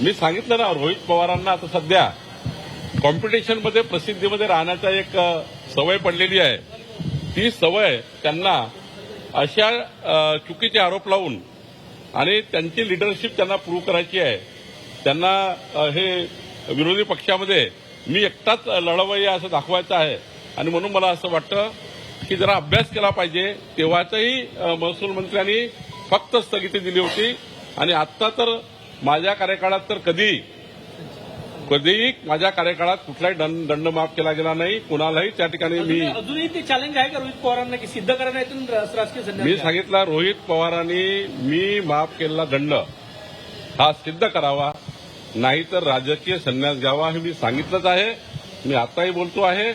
मी सांगितलं ना रोहित पवारांना आता सध्या कॉम्पिटिशनमध्ये प्रसिद्धीमध्ये राहण्याचा एक सवय पडलेली आहे. ती सवय त्यांना अशा चुकीचे आरोप लावून आणि त्यांची लिडरशिप त्यांना प्रूव्ह करायची आहे. त्यांना हे विरोधी पक्षामध्ये मी एकटाच लढवय्या असं दाखवायचं आहे. आणि म्हणून मला असं वाटतं की जरा अभ्यास केला पाहिजे. तेव्हाचही महसूल मंत्र्यांनी फक्त स्थगिती दिली होती. आणि आत्ता तर माझ्या कार्यकाळात तर कधी कधीही माझ्या कार्यकाळात कुठलाही दंड माफ केला गेला नाही. कुणालाही त्या ठिकाणी मी अजूनही ते चॅलेंज आहे का रोहित पवारांना की सिद्ध करा नाही तर राजकीय संन्यास मी? सांगितलं रोहित पवारांनी मी माफ केलेला दंड हा सिद्ध करावा. नाहीतर राजकीय संन्यास घ्यावा हे मी सांगितलंच आहे. मी आताही बोलतो आहे.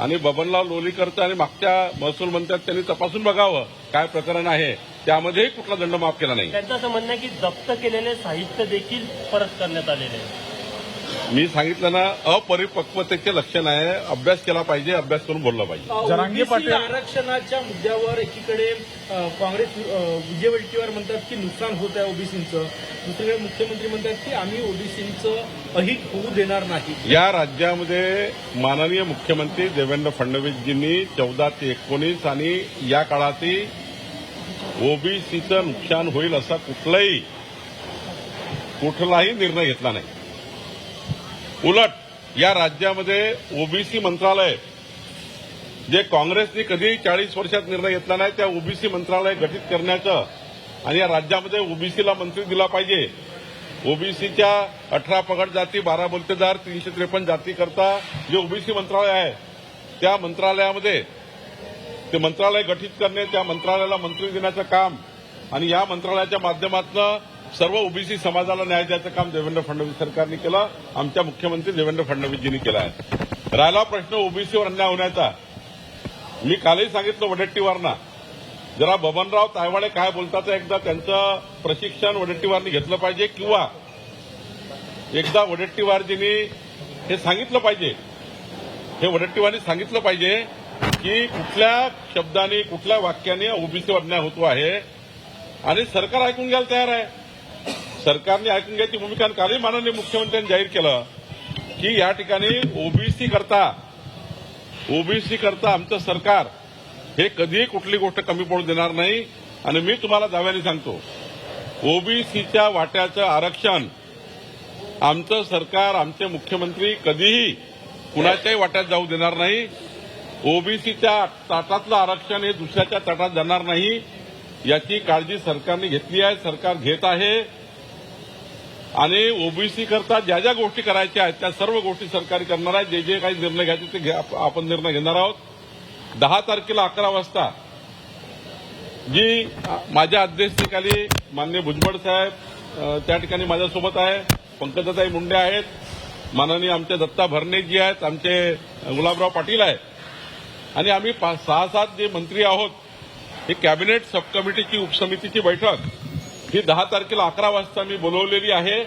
आणि बबनराव लोणीकरचं आणि मागच्या महसूल मंत्र्यात त्यांनी तपासून बघावं काय प्रकरण आहे. त्यामध्येही कुठला दंड माफ केला नाही. त्यांचं असं म्हणणं आहे की जप्त केलेले साहित्य देखील परत करण्यात आलेले आहे मी सांगितलं ना अपरिपक्वतेचे लक्षण आहे. अभ्यास केला पाहिजे अभ्यास करून बोललं पाहिजे. जरांगे पाटील आरक्षणाच्या मुद्द्यावर एकीकडे अ, काँग्रेस अ, विजय वडेट्टीवार म्हणतात की नुकसान होत आहे ओबीसीचं. दुसरीकडे मुख्यमंत्री म्हणतात की आम्ही ओबीसीचं अहित होऊ देणार नाही. या राज्यामध्ये माननीय मुख्यमंत्री देवेंद्र फडणवीसजींनी चौदा ते एकोणीस आणि या काळातही ओबीसीचं नुकसान होईल असा कुठलाही कुठलाही निर्णय घेतला नाही. उलट या राज्यामध्ये ओबीसी मंत्रालय जे काँग्रेसने कधीही चाळीस वर्षात निर्णय घेतला नाही त्या ओबीसी मंत्रालय गठीत करण्याचं आणि या राज्यामध्ये ओबीसीला मंत्री दिला पाहिजे. ओबीसीच्या अठरा पगड जाती बारा बोलतेदार तीनशे त्रेपन्न जाती करता जे ओबीसी मंत्रालय आहे त्या मंत्रालयामध्ये ते मंत्रालय गठीत करणे त्या मंत्रालयाला मंत्री देण्याचं काम आणि या मंत्रालयाच्या माध्यमातून सर्व ओबीसी समाजाला न्याय द्यायचं काम देवेंद्र फडणवीस सरकारने केलं. आमच्या मुख्यमंत्री देवेंद्र फडणवीसजींनी केलं आहे. राहिला प्रश्न ओबीसीवर अन्याय होण्याचा. मी कालही सांगितलं वडेट्टीवारना. जरा बबनराव तायवाडे काय बोलतात एकदा त्यांचं प्रशिक्षण वडट्टीवारनी घेतलं पाहिजे किंवा एकदा वडेट्टीवारजींनी हे सांगितलं पाहिजे. हे वडेट्टीवारनी सांगितलं पाहिजे की कुठल्या शब्दाने कुठल्या वाक्याने ओबीसी अन्याय होतो आहे? आणि सरकार ऐकून घ्यायला तयार आहे. सरकारने ऐकून घ्यायची भूमिका आणि कालही माननीय मुख्यमंत्र्यांनी जाहीर केलं की या ठिकाणी ओबीसी करता ओबीसी करता आमचं सरकार हे कधीही कुठली गोष्ट कमी पडू देणार नाही. आणि मी तुम्हाला दाव्याने सांगतो ओबीसीच्या वाट्याचं आरक्षण आमचं सरकार आमचे मुख्यमंत्री कधीही कुणाच्याही वाट्यात जाऊ देणार नाही. ओबीसीच्या ताटातलं आरक्षण हे दुसऱ्याच्या ताटात जाणार नाही याची काळजी सरकारने घेतली आहे सरकार घेत आहे. आणि ओबीसी करता ज्या ज्या गोष्टी करायच्या आहेत त्या सर्व गोष्टी सरकारी करणार आहे. जे जे काही निर्णय घ्यायचे ते आपण निर्णय घेणार आहोत. दहा तारखेला अकरा वाजता जी माझ्या अध्यक्षतेखाली मान्य भुजबळ साहेब त्या ठिकाणी माझ्यासोबत आहे. पंकजाताई मुंडे आहेत. माननीय आमचे दत्ता भरणे जी आहेत आमचे गुलाबराव पाटील आहेत. आणि आम्ही सहा सात जे मंत्री आहोत ही कॅबिनेट सब कमिटीची उपसमितीची बैठक ही दहा तारखेला अकरा वाजता मी बोलवलेली आहे.